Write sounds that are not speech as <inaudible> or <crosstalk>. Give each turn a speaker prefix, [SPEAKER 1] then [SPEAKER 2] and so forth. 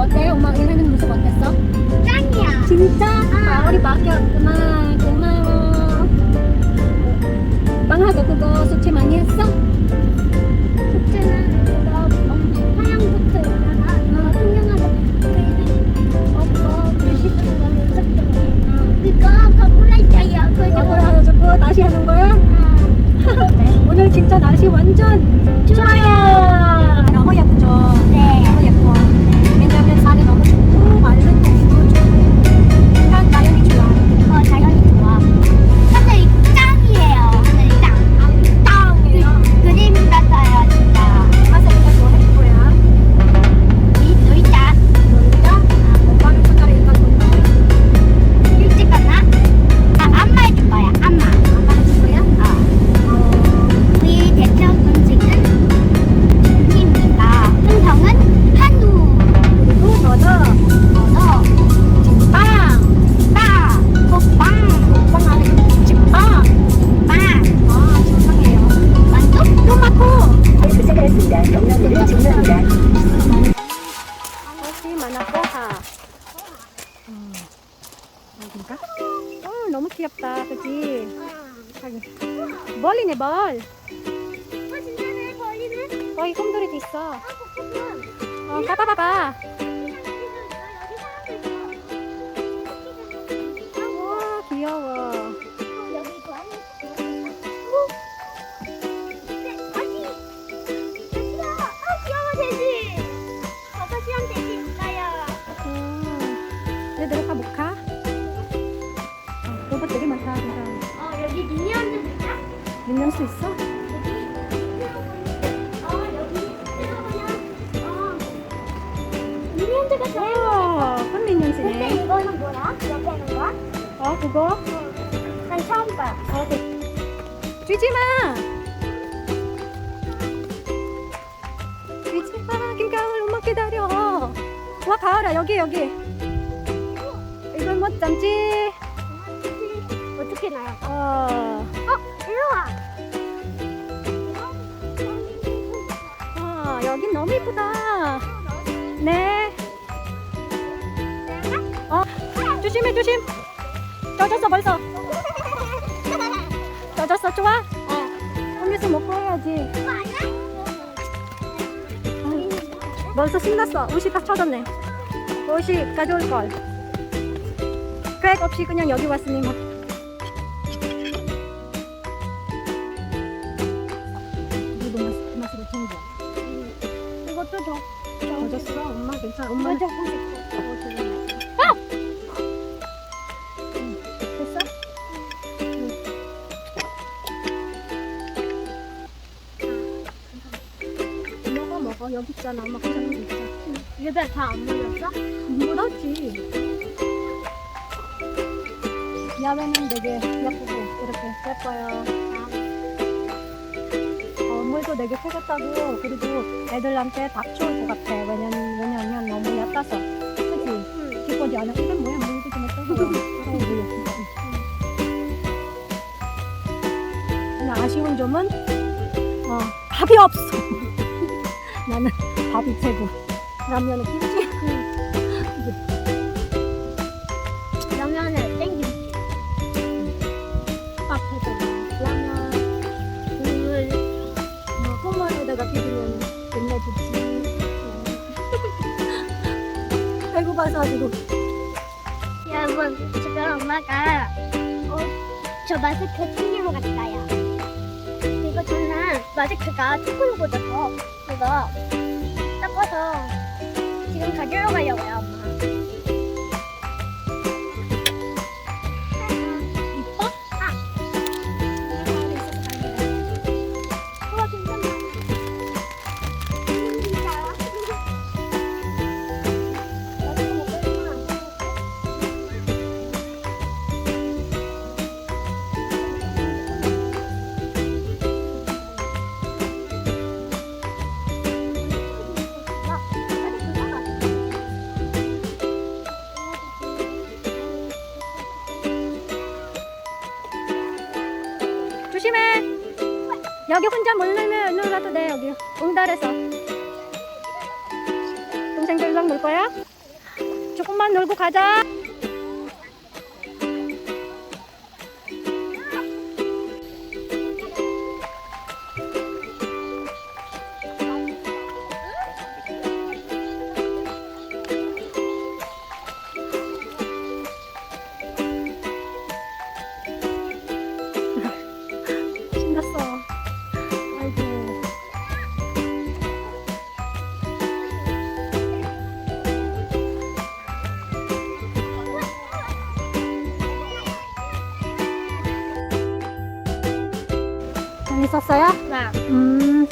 [SPEAKER 1] 어때? 엄마
[SPEAKER 2] 일하는 모습 어땠어? 짱이야.
[SPEAKER 1] 진짜? 아, 우리 맡겼구나. 고마워. 빵하고 그거 수채 많이
[SPEAKER 2] 했어?
[SPEAKER 3] 경로를 증명합니다.
[SPEAKER 1] 혹시 만화코하 음, 여긴가? 어 너무 귀엽다? 자기 멀리네 멀
[SPEAKER 2] 어, 진짜네, 거리는.
[SPEAKER 1] 거기 곰돌이도 있어
[SPEAKER 2] 아.
[SPEAKER 1] 어 봐봐봐봐 와 귀여워
[SPEAKER 2] 어 여기 미니언즈 있다
[SPEAKER 1] 믿는 수 있어?
[SPEAKER 2] 어 여기 어 미니언즈가 좋아요
[SPEAKER 1] 와
[SPEAKER 2] 근데
[SPEAKER 1] 펀미니언스네
[SPEAKER 2] 이거는 뭐야? 옆에 있는 거?
[SPEAKER 1] 어 그거?
[SPEAKER 2] 난 처음 봐
[SPEAKER 1] 어, 그... 쥐지마! 쥐지마! 김가을 엄마 기다려! 와 가을아 여기 여기 이걸 못 참지?
[SPEAKER 2] 어떻게 나요?
[SPEAKER 1] 어...
[SPEAKER 2] 어 일로 와.
[SPEAKER 1] 어 여긴 너무 이쁘다. 네. 어, 조심해 조심. 젖었어 벌써. 젖었어 좋아? 어 음료수 먹고 해야지. 벌써 신났어. 옷이 다 쳐졌네. 옷이 가져올걸. 계획 없이 그냥 여기 왔으니 뭐 엄마.
[SPEAKER 2] 이거
[SPEAKER 1] 됐어? 응. 먹어 먹어 여기 있잖아. 엄마 포장해 있자
[SPEAKER 2] 얘들 다안 물렸어?
[SPEAKER 1] 묻었지. 야외는 되게 예쁘고 이렇게 예뻐요 어, 물도 되게 깨끗하고 그리고 애들한테 딱 좋을 것 같아. 왜냐면, 왜냐면 너무 얕아서. 그치? 기뻐지 않아 이건 뭐야? 물도 좀 했다고. 그냥 아쉬운 점은 어, 밥이 없어. <laughs> 나는 밥이 최고. 라면은 김치 지금
[SPEAKER 2] 여러분 지금 엄마가 어, 저 마스크 챙기러 갔어요 그리고 저는 마스크가 조금 묻어서 그거 닦아서 지금 가지러 가려고요 엄마
[SPEAKER 1] 여기 혼자 못 놀면 놀아도 돼 여기 응달에서. 동생들이랑 놀 거야? 조금만 놀고 가자. 재밌었어요?
[SPEAKER 2] 네.
[SPEAKER 1] 음.